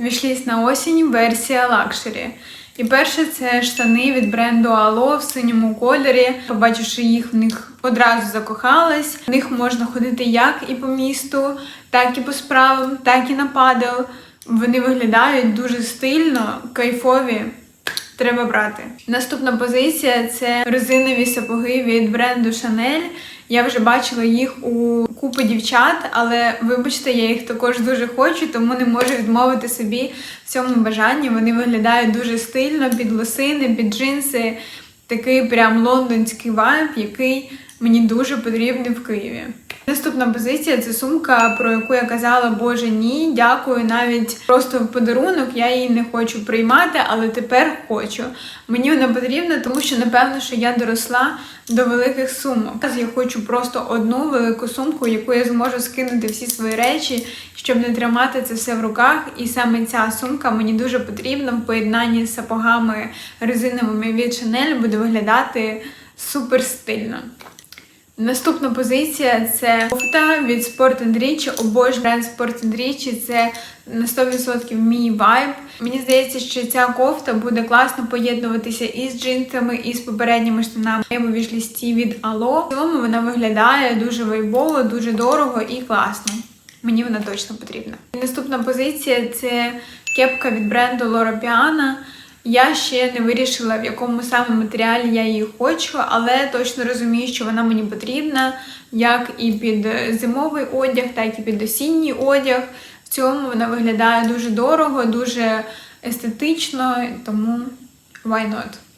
Вішлість на осінь версія лакшері. І перше це штани від бренду Ало в синьому кольорі. Побачивши їх, в них одразу закохалась. В них можна ходити як і по місту, так і по справам, так і на падел. Вони виглядають дуже стильно, кайфові. Треба брати. Наступна позиція це резинові сапоги від бренду Chanel. Я вже бачила їх у купи дівчат, але вибачте, я їх також дуже хочу, тому не можу відмовити собі в цьому бажанні. Вони виглядають дуже стильно під лосини, під джинси. Такий прям лондонський вайб, який мені дуже потрібний в Києві. Наступна позиція це сумка, про яку я казала, боже ні, дякую. Навіть просто в подарунок я її не хочу приймати, але тепер хочу. Мені вона потрібна, тому що напевно, що я доросла до великих сумок. Зараз Я хочу просто одну велику сумку, яку я зможу скинути всі свої речі, щоб не тримати це все в руках. І саме ця сумка мені дуже потрібна в поєднанні з сапогами резиновими від Chanel буде виглядати супер стильно. Наступна позиція це кофта від Sport and Rich. Обожнюю бренд Sport and Rich. Це на 100% мій вайб. Мені здається, що ця кофта буде класно поєднуватися і з джинсами, і з попередніми штанами. Я вішлісті від Ало. В цілому вона виглядає дуже вайбово, дуже дорого і класно. Мені вона точно потрібна. Наступна позиція це кепка від бренду Loro Piana. Я ще не вирішила, в якому саме матеріалі я її хочу, але точно розумію, що вона мені потрібна як і під зимовий одяг, так і під осінній одяг. В цьому вона виглядає дуже дорого, дуже естетично, тому why not?